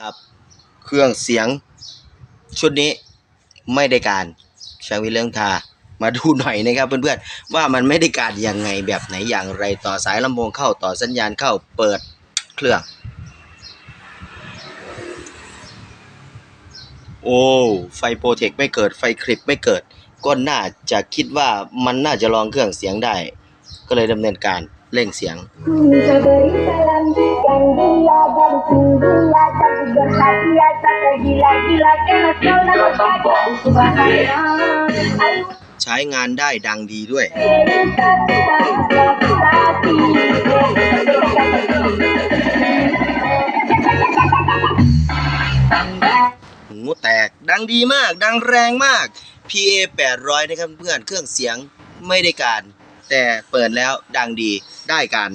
ครับ เครื่องเสียงชุดนี้ไม่ได้การช่างวิเรื่องทามาดูหน่อยนะครับเพื่อนๆว่ามันไม่ได้การยังไงแบบไหนอย่างไรต่อสายลำโพงเข้าต่อสัญญาณเข้าเปิดเครื่อง โอ้ไฟโปรเทคไม่เกิดไฟคลิปไม่เกิด ก็น่าจะคิดว่ามันน่าจะลองเครื่องเสียงได้ ก็เลยดำเนินการเร่งเสียง ใช้งานได้ดังดีด้วย หูแตกดังดีมาก ดังแรงมาก PA 800 นะครับเพื่อนเครื่องเสียงไม่ได้การ แต่เปิดแล้วดังดีได้การ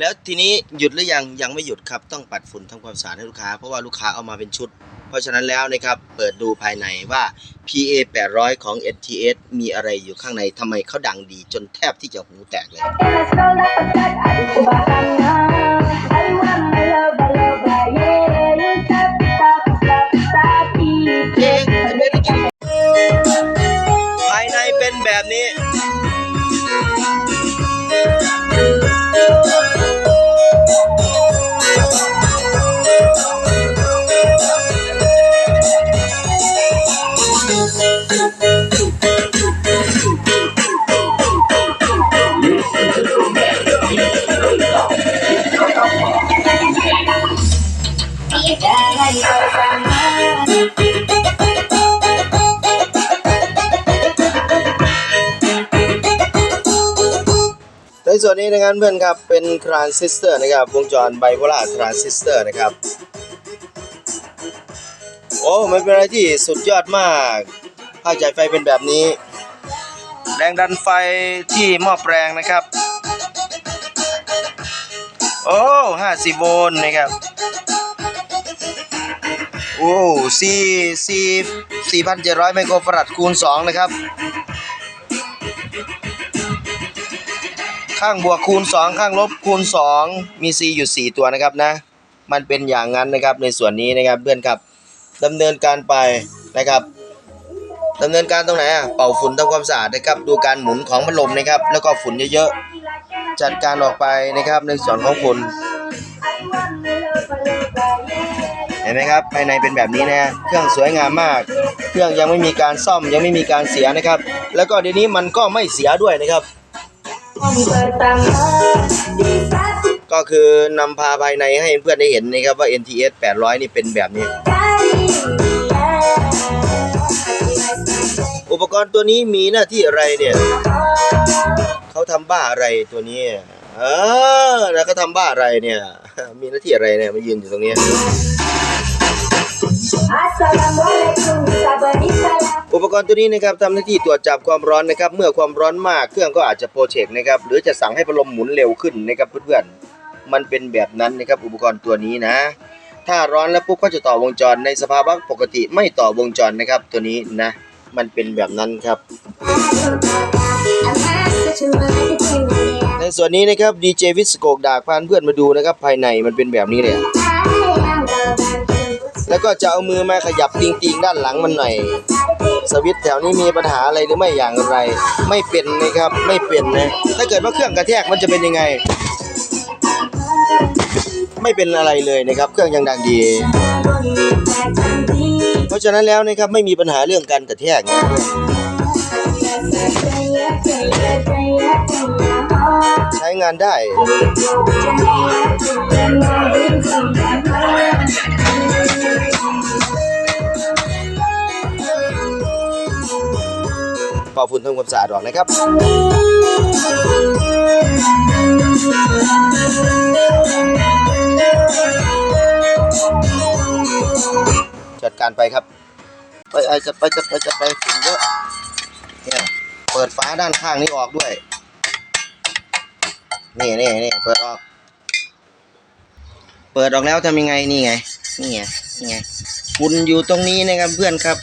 แล้วทีนี้หยุดหรือยังยังไม่หยุดครับต้องปัดฝุ่นทำความสะอาดให้ลูกค้า เพราะว่าลูกค้าเอามาเป็นชุด เพราะฉะนั้นแล้วนะครับเปิดดูภายในว่า PA 800 ของ NTS มีอะไรอยู่ข้างในทำไมเขาดังดีจนแทบที่จะหูแตกเลย ส่วนนี้นะครับเพื่อนครับเป็นทรานซิสเตอร์นะครับวงจรไบโพลาร์ทรานซิสเตอร์นะครับโอ้มันเป็นอะไรที่สุดยอดมากภาคจ่ายไฟเป็นแบบนี้ แรงดันไฟที่หม้อแปลงนะครับ โอ้50โวลต์นะครับโอ้สี่สี่สี่พันเจ็ดร้อยไมโครฟาราดคูณสองนะครับ ข้างบวกคูณ 2 ข้างลบคูณ 2 มี C อยู่ 4 ตัวนะครับนะ มันเป็นอย่างนั้นนะครับในส่วนนี้นะครับเพื่อนครับดำเนินการไปนะครับดำเนินการตรงไหนอะเป่าฝุ่นทำความสะอาดนะครับ ดูการหมุนของพัดลมนะครับ แล้วก็ฝุ่นเยอะๆ จัดการออกไปนะครับในส่วนของฝุ่นเห็นไหมครับภายในเป็นแบบนี้นะเครื่องสวยงามมาก เครื่องยังไม่มีการซ่อมยังไม่มีการเสียนะครับ แล้วก็เดี๋ยวนี้มันก็ไม่เสียด้วยนะครับ ก็คือนำพาภายในให้เพื่อนได้เห็นนะครับว่า NTS 800 นี่เป็นแบบนี้ อุปกรณ์ตัวนี้มีหน้าที่อะไรเนี่ย เขาทำบ้าอะไรตัวนี้ เออ แล้วเขาทำบ้าอะไรเนี่ย มีหน้าที่อะไรเนี่ยมายืนอยู่ตรงนี้ อุปกรณ์ตัวนี้นะครับทำหน้าที่ตรวจจับความร้อนนะครับ เมื่อความร้อนมากเครื่องก็อาจจะโปรเชกนะครับหรือจะสั่งให้พัดลมหมุนเร็วขึ้นนะครับเพื่อนๆมันเป็นแบบนั้นนะครับอุปกรณ์ตัวนี้นะ ถ้าร้อนแล้วปุ๊บก็จะต่อวงจรในสภาวะปกติไม่ต่อวงจรนะครับ ตัวนี้นะ มันเป็นแบบนั้นครับในส่วนนี้นะครับดีเจวิสโกกดากพานเพื่อนมาดูนะครับ ภายในมันเป็นแบบนี้เลยอะ แล้วก็จะเอามือมาขยับติงๆด้านหลังมันหน่อย สวิตช์แถวนี้มีปัญหาอะไรหรือไม่อย่างไร ไม่เป็นนะครับไม่เป็นนะถ้าเกิดว่าเครื่องกระแทกมันจะเป็นยังไง ไม่เป็นอะไรเลยนะครับ เครื่องยังดังดี เพราะฉะนั้นแล้วนะครับไม่มีปัญหาเรื่องการกระแทกนะใช้งานได้ ป่าฝุ่นทำความสะอาดออกนะครับจัดการไปครับ ไปไอจะไปจะไปจะไปฝุ่นเยอะเนี่ยเปิดฝาด้านข้างนี้ออกด้วย นี่นี่นี่เปิดออก เปิดออกแล้วทำยังไงนี่ไง นี่ไงนี่ไงฝุ่นอยู่ตรงนี้นะครับเพื่อนครับ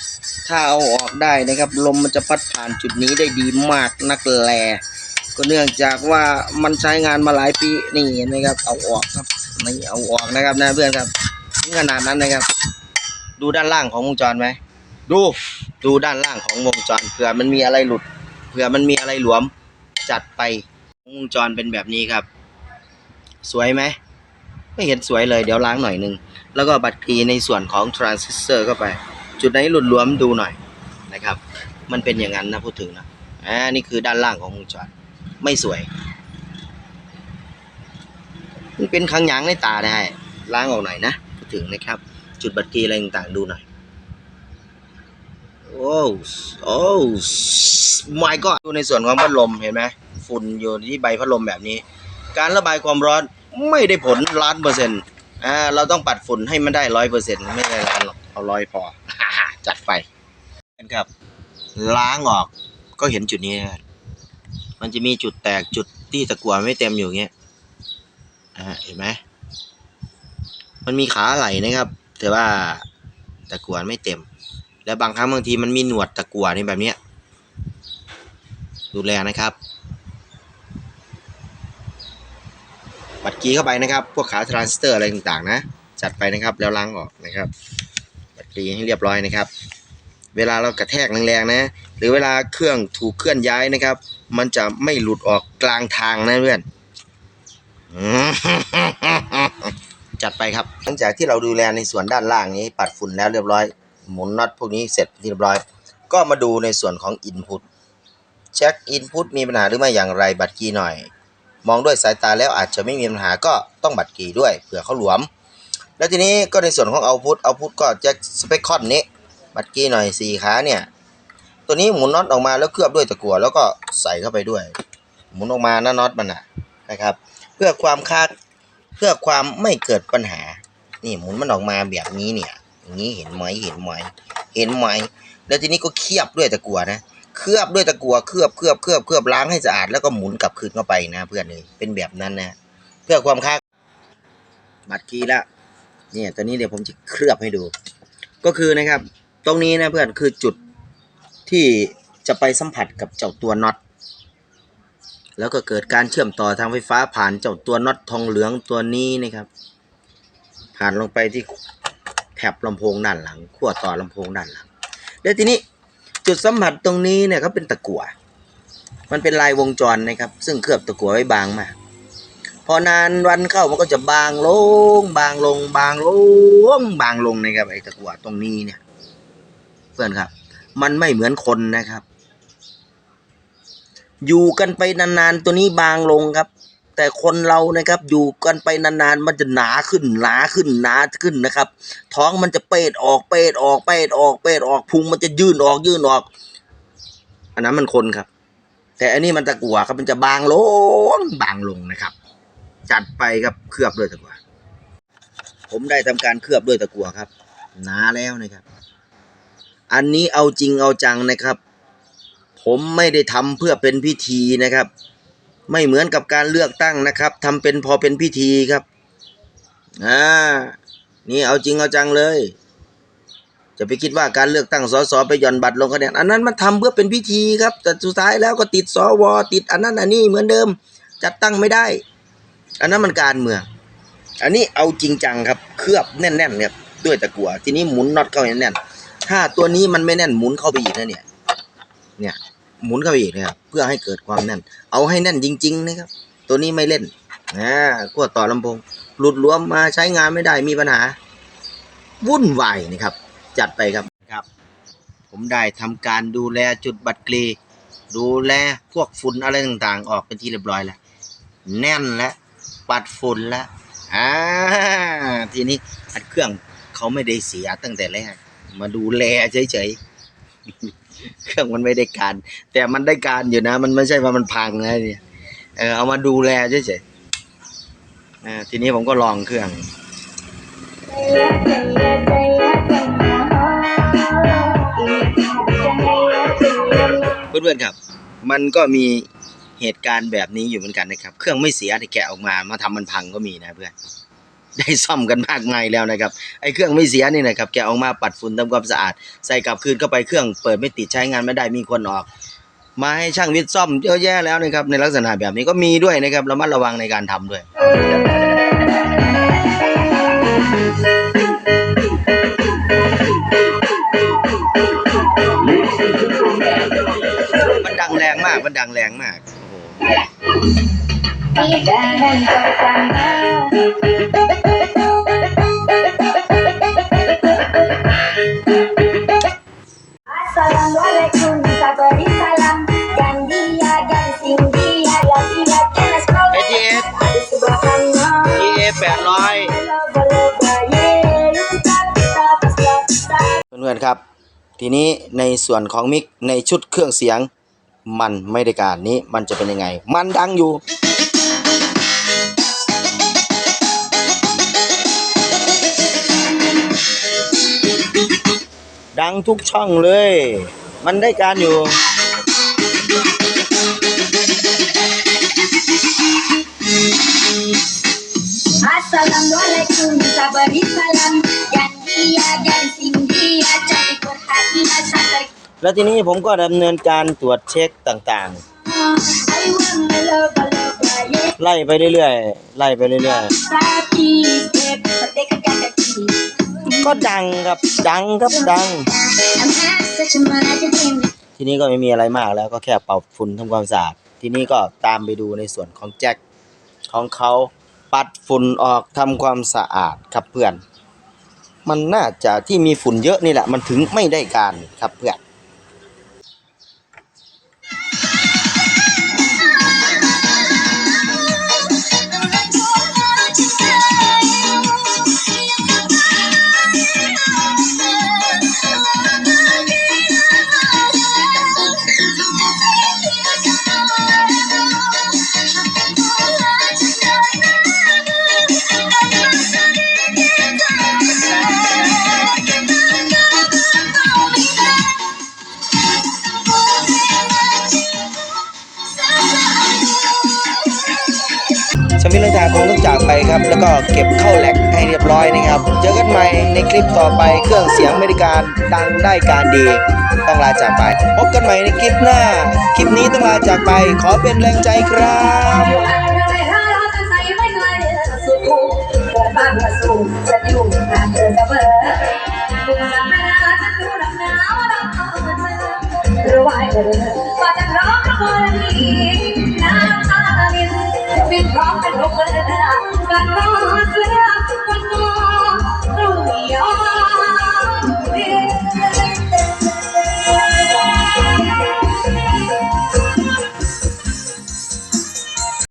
ถ้าเอาออกได้นะครับ ลมมันจะพัดผ่านจุดนี้ได้ดีมากนักแลก็เนื่องจากว่ามันใช้งานมาหลายปีนี่เห็นไหมครับเอาออกครับนี่เอาออกนะครับนะเพื่อนครับถึงขนาดนั้นนะครับ ดูด้านล่างของวงจรไหมดูดูด้านล่างของวงจรเผื่อมันมีอะไรหลุดเผื่อมันมีอะไรหลวมจัดไปวงจรเป็นแบบนี้ครับ สวยไหมไม่เห็นสวยเลยเดี๋ยวล้างหน่อยหนึง แล้วก็บัตรคีในส่วนของทรานซิสเตอร์เข้าไป จุดไหนหลุดหลวมดูหน่อยนะครับ มันเป็นอย่างนั้นนะพูดถึงนะอ่านี่คือด้านล่างของวงจรไม่สวย มันเป็นขังหยางในตาได้ล้างออกหน่อยนะพูดถึงนะครับ จุดบัตรคีอะไรต่างๆดูหน่อยโอ้โอ้ my god ดูในส่วนของพัดลมเห็นไหมฝุ่นอยู่ที่ใบพัดลมแบบนี้ การระบายความร้อนไม่ได้ผลล้านเปอร์เซ็นต์อ่าเราต้องปัดฝุ่นให้มันได้ร้อยเปอร์เซ็นต์ไม่ได้ล้านหรอก เอาร้อยพอ จัดไปครับ ล้างออกก็เห็นจุดนี้ครับมันจะมีจุดแตกจุดที่ตะกั่วไม่เต็มอยู่เงี้ยอ่าเห็นไหมมันมีขาไหลนะครับ แต่ว่าตะกั่วไม่เต็ม แล้วบางครั้งบางทีมันมีหนวดตะกั่วนี่แบบเนี้ยดูแลนะครับบัดกีเข้าไปนะครับ พวกขาทรานสเตอร์อะไรต่างๆนะ จัดไปนะครับแล้วล้างออกนะครับ บัดกีให้เรียบร้อยนะครับ เวลาเรากระแทกแรงๆนะ หรือเวลาเครื่องถูกเคลื่อนย้ายนะครับ มันจะไม่หลุดออกกลางทางนะเพื่อนจัดไปครับหลังจากที่เราดูแลในส่วนด้านล่างนี้ปัดฝุ่นแล้วเรียบร้อย หมุนน็อตพวกนี้เสร็จเรียบร้อย ก็มาดูในส่วนของ Input เช็ค Input มีปัญหาหรือไม่อย่างไรบัตรกีหน่อย มองด้วยสายตาแล้วอาจจะไม่มีปัญหาก็ต้องบัตรกีด้วยเผื่อเขาหลวม แล้วทีนี้ก็ในส่วนของ Output Output ก็แจ็คสเปคคอนนี้บัตรกีหน่อยสี่ขาเนี่ย ตัวนี้หมุนน็อตออกมาแล้วเคลือบด้วยตะกั่วแล้วก็ใส่เข้าไปด้วย หมุนออกมาหนะน็อตมันนะนะครับ เพื่อความคาดเพื่อความไม่เกิดปัญหา นี่หมุนมันออกมาแบบนี้เนี่ย อย่างนี้เห็นไหมเห็นไหมเห็นไหมแล้วทีนี้ก็เคียบด้วยตะกั่วนะเคลือบด้วยตะกั่วเคลือบเคลือบเคลือบเคลือบล้างให้สะอาดแล้วก็หมุนกลับคืนเข้าไปนะ เพื่อนเลยเป็นแบบนั้นนะ เพื่อความคาดบัตรคีย์ละ เนี่ยตอนนี้เดี๋ยวผมจะเคลือบให้ดู ก็คือนะครับ ตรงนี้นะเพื่อนคือจุดที่จะไปสัมผัสกับเจ้าตัวน็อตแล้วก็เกิดการเชื่อมต่อทางไฟฟ้าผ่านเจ้าตัวน็อตทองเหลืองตัวนี้นะครับ ผ่านลงไปที่แถบลำโพงด้านหลังขั้วต่อลำโพงด้านหลังแล้วทีนี้จุดสัมผัสตรงนี้เนี่ยเขาเป็นตะกั่วมันเป็นลายวงจรนะครับ ซึ่งเคลือบตะกั่วไว้บางมาก พอนานวันเข้ามันก็จะบางลง บางลง บางลง บางลงนะครับไอ้ตะกั่วตรงนี้เนี่ย เพื่อนครับ มันไม่เหมือนคนนะครับ อยู่กันไปนานๆตัวนี้บางลงครับ แต่คนเรานะครับ อยู่กันไปนานๆมันจะหนาขึ้น หนาขึ้นหนาขึ้นนะครับ ท้องมันจะเปดออกเปดออกเปดออกเปดออกพุงมันจะยื่นออกยื่นออก อันนั้นมันคนครับ แต่อันนี้มันตะกั่วครับมันจะบางลงบางลงนะครับ จัดไปครับเคลือบด้วยตะกั่วผมได้ทำการเคลือบด้วยตะกั่วครับ หนาแล้วนะครับ อันนี้เอาจริงเอาจังนะครับ ผมไม่ได้ทำเพื่อเป็นพิธีนะครับ ไม่เหมือนกับการเลือกตั้งนะครับทำเป็นพอเป็นพิธีครับอ่านี่เอาจริงเอาจังเลย จะไปคิดว่าการเลือกตั้งสสไปหย่อนบัตรลงคะแนนอันนั้นมันทำเพื่อเป็นพิธีครับ แต่สุดท้ายแล้วก็ติดสวติดอันนั้นอันนี้เหมือนเดิม จัดตั้งไม่ได้ อันนั้นมันการเมือง อันนี้เอาจริงจังครับ เคลือบแน่นๆครับด้วยตะกั่วทีนี้หมุนน็อตเข้าให้แน่นถ้าตัวนี้มันไม่แน่นหมุนเข้าไปอีกนะเนี่ย เนี่ยหมุนเข้าไปอีกนะครับเพื่อให้เกิดความแน่น เอาให้แน่นจริง ๆ นะครับ ตัวนี้ไม่เล่นนะขั้วต่อลำโพงหลุดรวมมาใช้งานไม่ได้มีปัญหา วุ่นวายนะครับ จัดไปครับครับ ผมได้ทำการดูแลจุดบัตรกรีดูแลพวกฝุ่นอะไรต่างๆ ออกเป็นที่เรียบร้อยแล้วแน่นแล้ว ปัดฝุ่นแล้วอ่าทีนี้อัดเครื่องเขาไม่ได้เสียตั้งแต่แรก มาดูแลเฉยๆ เครื่องมันไม่ได้การ แต่มันได้การอยู่นะ มันไม่ใช่ว่ามันพังนะเนี่ยเออเอามาดูแลเฉยๆอ่าทีนี้ผมก็ลองเครื่องเพื่อนๆครับ มันก็มี เหตุการณ์แบบนี้อยู่เหมือนกันนะครับ เครื่องไม่เสียแต่แกะออกมามาทำมันพังก็มีนะเพื่อนได้ซ่อมกันมากมายแล้วนะครับไอ้เครื่องไม่เสียนี่นะครับแกะออกมาปัดฝุ่นทำความสะอาด ใส่กลับคืนเข้าไปเครื่องเปิดไม่ติดใช้งานไม่ได้มีคนออก มาให้ช่างวิทย์ซ่อมเยอะแยะแล้วนะครับในลักษณะแบบนี้ก็มีด้วยนะครับระมัดระวังในการทำด้วยมันดังแรงมากมันดังแรงมาก โอ้โห Jangan terkana Assalamualaikum sabari salam Dan dia gansing dia Laki-laki nak sekolah เอทีเอส Subhanallah ทีเอแปดร้อยเพื่อนๆครับ ทีนี้ในส่วนของมิกในชุดเครื่องเสียง มันไม่ได้การนี้มันจะเป็นยังไง มันดังอยู่ ดังทุกช่องเลย มันได้การอยู่ แล้วทีนี้ผมก็ดำเนินการตรวจเช็คต่างๆ ไล่ไปเรื่อยๆ ไล่ไปเรื่อยๆ ก็ดังครับ ดังครับดัง ทีนี้ก็ไม่มีอะไรมากแล้วก็แค่เป่าฝุ่นทำความสะอาด ทีนี้ก็ตามไปดูในส่วนของแจ็คของเขาปัดฝุ่นออกทำความสะอาดครับเพื่อนมันน่าจะที่มีฝุ่นเยอะนี่แหละ มันถึงไม่ได้การครับเพื่อน ชมิลทาคงต้องจากไปครับ แล้วก็เก็บเข้าแหลกให้เรียบร้อยนะครับ เจอกันใหม่ในคลิปต่อไปเครื่องเสียงอเมริการดังได้การดี ต้องลาจากไป พบกันใหม่ในคลิปหน้า คลิปนี้ต้องลาจากไป ขอเป็นแรงใจครับจะอยู่าเธอเสมอคุณจะไม่น่าจะดูดังหนาวเราเข้ามาเจอหรือว่าเธอว่าจะร้องกรณีน้ำตาลินบินพร้อมกักคนกัน นอนเสือคนน